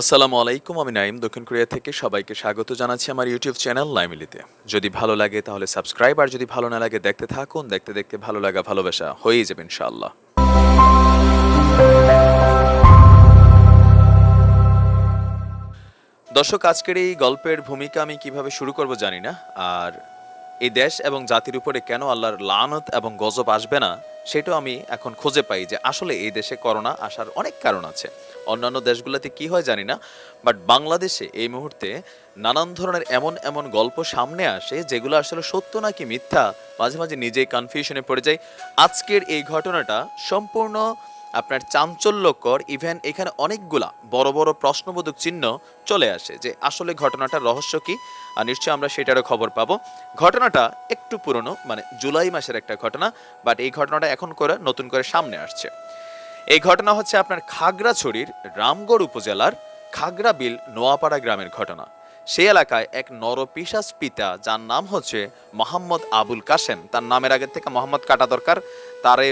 আসসালামু আলাইকুম, আমি নাইম দক্ষিণ কোরিয়া থেকে সবাইকে স্বাগত জানাচ্ছি আমার ইউটিউব চ্যানেল লাইমিলিতে। যদি ভালো লাগে তাহলে সাবস্ক্রাইব, আর যদি ভালো না লাগে দেখতে থাকুন। দেখতে দেখতে ভালো লাগা, ভালোবাসা হয়েই যাবে, ইনশাআল্লাহ। দর্শক, আজকের এই গল্পের ভূমিকা আমি কীভাবে শুরু করব জানি না, আর এই দেশ এবং জাতির উপরে কেন আল্লাহর লানত এবং গজব আসবে না, সেটাও আমি এখন খুঁজে পাই যে আসলে এই দেশে করোনা আসার অনেক কারণ আছে। অন্যান্য দেশগুলোতে কি হয় জানি না বাট বাংলাদেশে এই মুহূর্তে নানান ধরনের এমন এমন গল্প সামনে আসে যেগুলো আসলে সত্য নাকি মিথ্যা, মাঝে মাঝে নিজেই কনফিউশনে পড়ে যায় আজকের এই ঘটনাটা সম্পূর্ণ আপনার চাঞ্চল্যকর ইভেন এখানে অনেকগুলা বড় বড় প্রশ্নবোধক চিহ্ন চলে আসে যে আসলে ঘটনাটার রহস্য কি? আর নিশ্চয়ই আমরা সেটারও খবর পাবো। ঘটনাটা একটু পুরনো মানে জুলাই মাসের একটা ঘটনা বাট এই ঘটনাটা এখন করে, নতুন করে সামনে আসছে। এই ঘটনা হচ্ছে আপনার খাগড়াছড়ির রামগড় উপজেলার খাগড়াবিল নোয়াপাড়া গ্রামের ঘটনা। সেই এলাকায় এক নরপিশাচ পিতা, যার নাম হচ্ছে মোহাম্মদ আবুল কাসেম তার নামের আগের থেকে মোহাম্মদ কাটা দরকার, তারে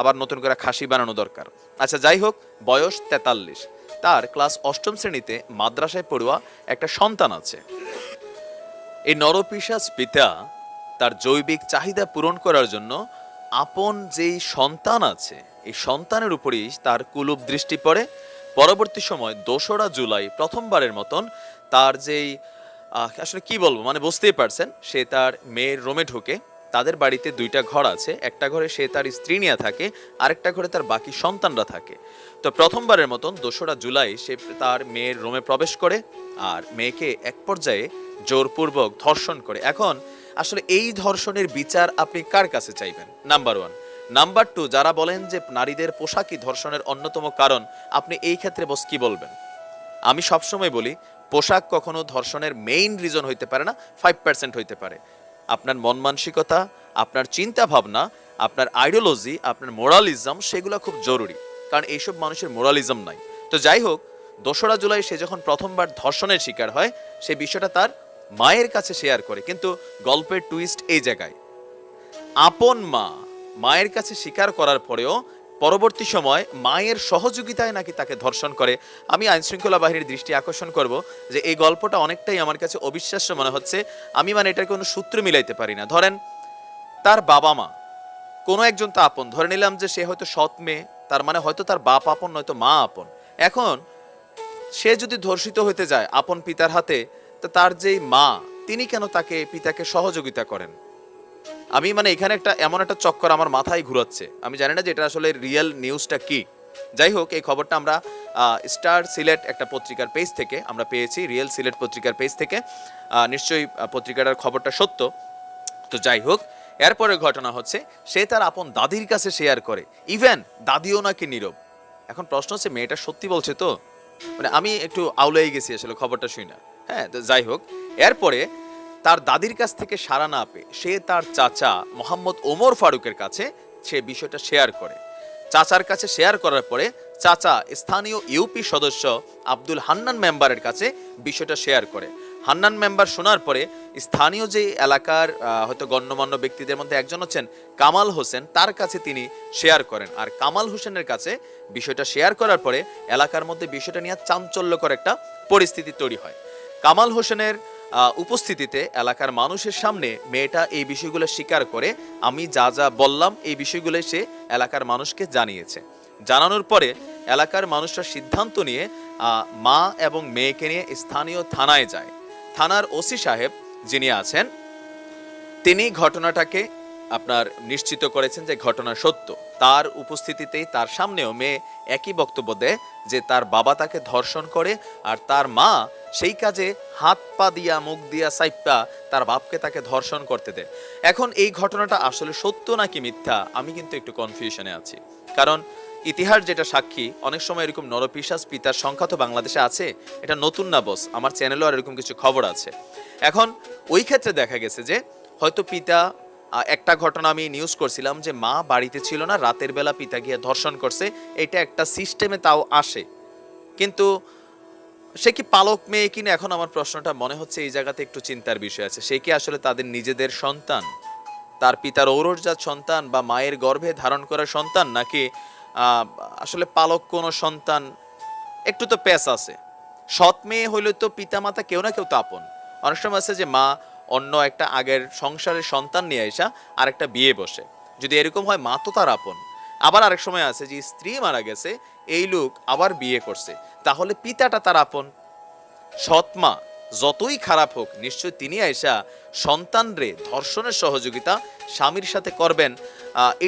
আবার নতুন করে খাসি বানানো দরকার। আচ্ছা যাই হোক, বয়স তেতাল্লিশ। তার ক্লাস অষ্টম শ্রেণীতে মাদ্রাসায় পড়ুয়া একটা সন্তান আছে। এই নরপিশাচ পিতা তার জৈবিক চাহিদা পূরণ করার জন্য আপন যেই সন্তান আছে, এই সন্তানের উপরেই তার কুলুপ দৃষ্টি পড়ে। পরবর্তী সময় দোসরা জুলাই প্রথমবারের মতন তার যেই আসলে কি বলব? মানে বুঝতেই পারছেন, সে তার মেয়ের রোমে ঢুকে তাদের বাড়িতে দুইটা ঘর আছে। একটা ঘরে সে তার স্ত্রী নিয়ে থাকে, আরেকটা ঘরে তার বাকি সন্তানরা থাকে। তো প্রথমবারের মতন দোসরা জুলাই সে তার মেয়ের রোমে প্রবেশ করে আর মেয়েকে এক পর্যায়ে জোরপূর্বক ধর্ষণ করে। এখন, আসলে এই ধর্ষণের বিচার আপনি কার কাছে চাইবেন? নাম্বার ওয়ান নাম্বার টু যারা বলেন যে নারীদের পোশাকই ধর্ষণের অন্যতম কারণ, আপনি এই ক্ষেত্রে বস কি বলবেন? আমি সবসময় বলি পোশাক কখনো ধর্ষণের মেইন রিজন হইতে পারে না ফাইভ পার্সেন্ট হইতে পারে। আপনার মন মানসিকতা, আপনার চিন্তা ভাবনা, আপনার আইডিওলজি আপনার মোরালিজম সেগুলো খুব জরুরি। কারণ এইসব মানুষের মোরালিজম নাই। তো যাই হোক, দোসরা জুলাই সে যখন প্রথমবার ধর্ষণের শিকার হয়, সে বিষয়টা তার মায়ের কাছে শেয়ার করে। কিন্তু গল্পের টুইস্ট এই জায়গায়। আপন মা মায়ের কাছে স্বীকার করার পরেও পরবর্তী সময় মায়ের সহযোগিতায় নাকি তাকে ধর্ষণ করে, আমি আইনশৃঙ্খলা বাহিনীর দৃষ্টি আকর্ষণ করব যে এই গল্পটা অনেকটাই আমার কাছে অবিশ্বাস্য মনে হচ্ছে। আমি মানে এটার কোনো সূত্র মিলাইতে পারি না। ধরেন, তার বাবা মা, কোনো একজন তো আপন। ধরে নিলাম যে সে হয়তো সৎ মেয়ে, তার মানে হয়তো তার বাপ আপন, নয়তো মা আপন। এখন, সে যদি ধর্ষিত হতে যায় আপন পিতার হাতে, তো তার যেই মা, তিনি কেন তাকে, পিতাকে সহযোগিতা করেন? আমি মানে এখানে একটা, এমন একটা চক্কর আমার মাথায় ঘুরাচ্ছে। আমি জানি না যে এটা আসলে রিয়েল নিউজটা কি। যাই হোক, এই খবরটা আমরা স্টার সিলেট একটা পত্রিকার পেজ থেকে আমরা পেয়েছি রিয়েল সিলেট পত্রিকার পেজ থেকে। নিশ্চয়ই পত্রিকাটার খবরটা সত্য। তো যাই হোক এরপরের ঘটনা হচ্ছে, সে তার আপন দাদির কাছে শেয়ার করে। ইভেন দাদিও নাকি নীরব। এখন প্রশ্ন হচ্ছে, মেয়েটা সত্যি বলছে তো? মানে আমি একটু আউলাই গেছি আসলে খবরটা শুই না হ্যাঁ তো যাই হোক, এরপরে তার দাদির কাছ থেকে সাড়া না পেয়ে সে তার চাচা মোহাম্মদ ওমর ফারুকের কাছে সে বিষয়টা শেয়ার করে। চাচার কাছে শেয়ার করার পরে চাচা স্থানীয় ইউপি সদস্য আব্দুল হান্নান মেম্বারের কাছে বিষয়টা শেয়ার করে। হান্নান মেম্বার শোনার পরে স্থানীয় যে এলাকার হয়তো গণ্যমান্য ব্যক্তিদের মধ্যে একজন হচ্ছেন কামাল হোসেন, তার কাছে তিনি শেয়ার করেন। আর কামাল হোসেনের কাছে বিষয়টা শেয়ার করার পরে এলাকার মধ্যে বিষয়টা নিয়ে চাঞ্চল্যকর একটা পরিস্থিতি তৈরি হয়। কামাল হোসেনের উপস্থিতিতে এলাকার মানুষের সামনে মেয়েটা এই বিষয়গুলো স্বীকার করে, আমি যা যা বললাম, এই বিষয়গুলো সে এলাকার মানুষকে জানিয়েছে। জানানোর পরে এলাকার মানুষরা সিদ্ধান্ত নিয়ে মা এবং মেয়েকে নিয়ে স্থানীয় থানায় যায়। থানার ওসি সাহেব যিনি আছেন, তিনি ঘটনাটাকে আপনার নিশ্চিত করেছেন যে ঘটনা সত্য। তার উপস্থিতিতেই তার সামনেও মেয়ে একই বক্তব্য দেয় যে তার বাবা তাকে ধর্ষণ করে আর তার মা সেই কাজে হাত পা দিয়া, মুখ দিয়া সাইপা তার বাপকে তাকে ধর্ষণ করতে দেয়। এখন এই ঘটনাটা আসলে সত্য নাকি মিথ্যা, আমি কিন্তু একটু কনফিউশনে আছি। কারণ ইতিহাস যেটা সাক্ষী, অনেক সময় এরকম নরপিশাচ পিতার সংখ্যা তো বাংলাদেশে আছে, এটা নতুন না বস আমার চ্যানেলেও আর এরকম কিছু খবর আছে। এখন ওই ক্ষেত্রে দেখা গেছে যে হয়তো পিতা একটা ঘটনা আমি নিউজ করছিলাম যে মা বাড়িতে ছিল না, রাতের বেলা পিতা গিয়ে ধর্ষণ করছে, এটা একটা সিস্টেমে তাও আসে। কিন্তু সে কি পালক মেয়ে কিনা এখন আমার প্রশ্নটা মনে হচ্ছে এই জায়গাতে একটু চিন্তার বিষয় আছে। সে কি আসলে তাদের নিজেদের সন্তান? তার পিতার ঔরজাত সন্তান বা মায়ের গর্ভে ধারণ করা সন্তান নাকি আসলে পালক কোনো সন্তান? একটু তো প্যাস আছে। সৎ মেয়ে হইলে তো পিতা মাতা কেউ না কেউ তো আপন। অনেক সময় আছে যে মা অন্য একটা আগের সংসারের সন্তান নিয়ে আসা আর একটা বিয়ে বসে। যদি এরকম হয়, মা তো তার আপন। আবার আরেক সময় আছে যে, স্ত্রী মারা গেছে, এই লোক আবার বিয়ে করছে। তাহলে পিতাটা তার আপন। সৎমা যতই খারাপ হোক নিশ্চয় তিনি আইসা সন্তানরে ধর্ষণের সহযোগিতা স্বামীর সাথে করবেন।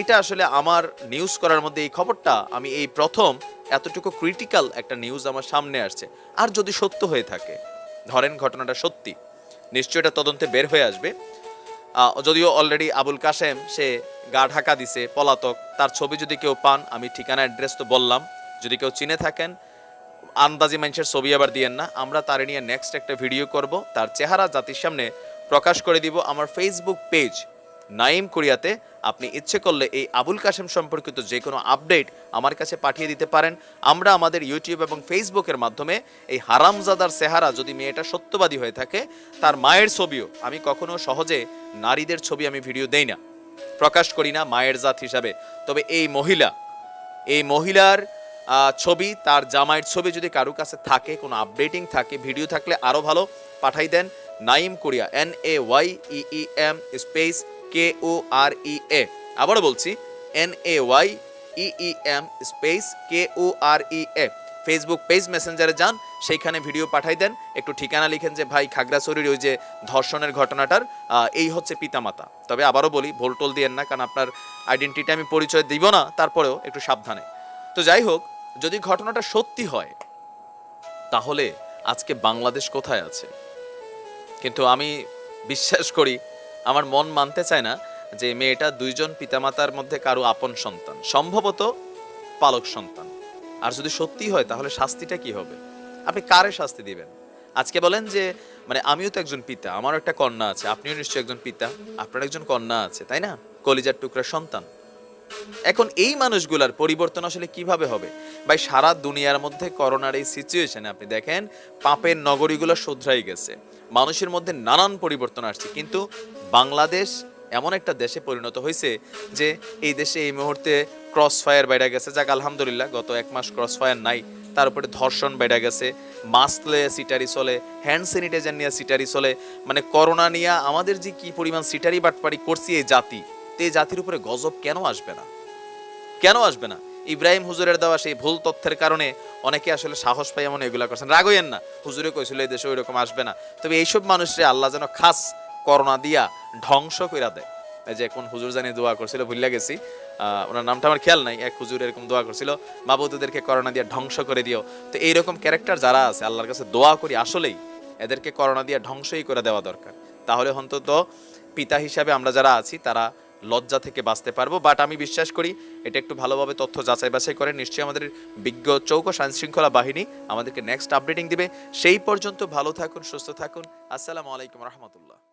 এটা আসলে আমার নিউজ করার মধ্যে এই খবরটা, আমি এই প্রথম এতটুকু ক্রিটিক্যাল একটা নিউজ আমার সামনে আসছে। আর যদি সত্য হয়ে থাকে, ধরেন ঘটনাটা সত্যি। নিশ্চয় এটা তদন্তে বের হয়ে আসবে। যদিও অলরেডি আবুল কাশেম, সে গা ঢাকা দিছে, পলাতক, তার ছবি যদি কেউ পান, আমি ঠিকানা অ্যাড্রেস তো বললাম। যদি কেউ চিনে থাকেন, আন্দাজি মানুষের ছবি আবার দিয়েন না। আমরা তার নিয়ে নেক্সট একটা ভিডিও করব। তার চেহারা জাতির সামনে প্রকাশ করে দিব। আমার ফেসবুক পেজ নাইম কোরিয়াতে আপনি ইচ্ছে করলে এই আবুল কাশেম সম্পর্কিত যে কোনো আপডেট আমার কাছে পাঠিয়ে দিতে পারেন। আমরা আমাদের ইউটিউব এবং ফেসবুকের মাধ্যমে এই হারামজাদার সেহারা যদি মেয়েটা সত্যবাদী হয়ে থাকে, তার মায়ের ছবিও আমি কখনো সহজে নারীদের ছবি আমি ভিডিও দেই না। প্রকাশ করি না মায়ের জাত হিসাবে। তবে এই মহিলা, এই মহিলার ছবি, তার জামাইয়ের ছবি যদি কারও কাছে থাকে, কোনো আপডেটিং থাকে ভিডিও থাকলে আরও ভালো, পাঠাই দেন Naim Korea N A Y E M space K O R E A আবারও বলছি N A Y E M space K O R E A Facebook page মেসেঞ্জারে যান, সেইখানে ভিডিও পাঠাই দেন। একটু ঠিকানা লিখেন যে, ভাই, খাগড়াছড়ির ওই যে ধর্ষণের ঘটনাটার এই হচ্ছে পিতামাতা। তবে আবারও বলি, ভোল টোল দিয়েন না, কারণ আপনার আইডেন্টিটি আমি পরিচয় দিব না, তারপরেও একটু সাবধানে। তো যাই হোক, যদি ঘটনাটা সত্যি হয়, তাহলে আজকে বাংলাদেশ কোথায় আছে? কিন্তু আমি বিশ্বাস করি আমার মন মানতে চায় না যে মেয়েটা দুইজন পিতামাতার মধ্যে কারও আপন সন্তান, সম্ভবত পালক সন্তান। আর যদি সত্যি হয়, তাহলে শাস্তিটা কি হবে? আপনি কারে শাস্তি দিবেন? আজকে বলেন যে মানে আমিও তো একজন পিতা, আমারও একটা কন্যা আছে, আপনিও নিশ্চয়ই একজন পিতা, আপনার একজন কন্যা আছে, তাই না? কলিজার টুকরা সন্তান। এখন এই মানুষগুলার পরিবর্তন আসলে কীভাবে হবে? ভাই, সারা দুনিয়ার মধ্যে করোনার এই সিচুয়েশনে আপনি দেখেন, পাপের নগরীগুলো শুধরাই গেছে। মানুষের মধ্যে নানান পরিবর্তন আসছে। কিন্তু বাংলাদেশ এমন একটা দেশে পরিণত হয়েছে যে এই দেশে এই মুহূর্তে ক্রস ফায়ার বেড়ে গেছে। যাক, আলহামদুলিল্লাহ, গত এক মাস ক্রস ফায়ার নাই। তার উপরে ধর্ষণ বেড়ে গেছে। মাস্ক নিয়ে সিটারি চলে হ্যান্ড স্যানিটাইজার নিয়ে সিটারি চলে। মানে করোনা নিয়ে আমাদের যে কি পরিমাণ সিটারি বাটপাড়ি করছি এই জাতি। তো জাতির উপরে গজব কেন আসবে না? কেন আসবে না? ইব্রাহিম হুজুরের দেওয়া সেই ভুল তথ্যের কারণে অনেকে আসলে সাহস পাই এমন এগুলা করছেন। রাগইয়েন না। হুজুরে কইছিল, এই দেশে ওইরকম আসবে না। তবে এইসব মানুষরে আল্লাহ যেন খাস করোনা দিয়া ধ্বংস কইরা দেয়। এই যে কোন হুজুর জানি দোয়া করছিল ভুলিয়া গেছি। ওনার নামটা আমার খেয়াল নাই। এক হুজুর এরকম দোয়া করছিল, মাবুদুদেরকে করোনা দিয়া ধ্বংস করে দিও। তো এইরকম ক্যারেক্টার যারা আছে, আল্লাহর কাছে দোয়া করি আসলেই এদেরকে করোনা দিয়া ধ্বংসই করে দেওয়া দরকার। তাহলে অন্তত পিতা হিসাবে আমরা যারা আছি, তারা লজ্জা থেকে বাঁচতে পারব বাট আমি বিশ্বাস করি এটা একটু ভালোভাবে তথ্য যাচাই বাছাই করে নিশ্চয়ই আমাদের বিজ্ঞ চৌকস আইন শৃঙ্খলা বাহিনী আমাদেরকে নেক্সট আপডেটিং দিবে। সেই পর্যন্ত ভালো থাকুন, সুস্থ থাকুন। আসসালামু আলাইকুম রহমতুল্লাহ।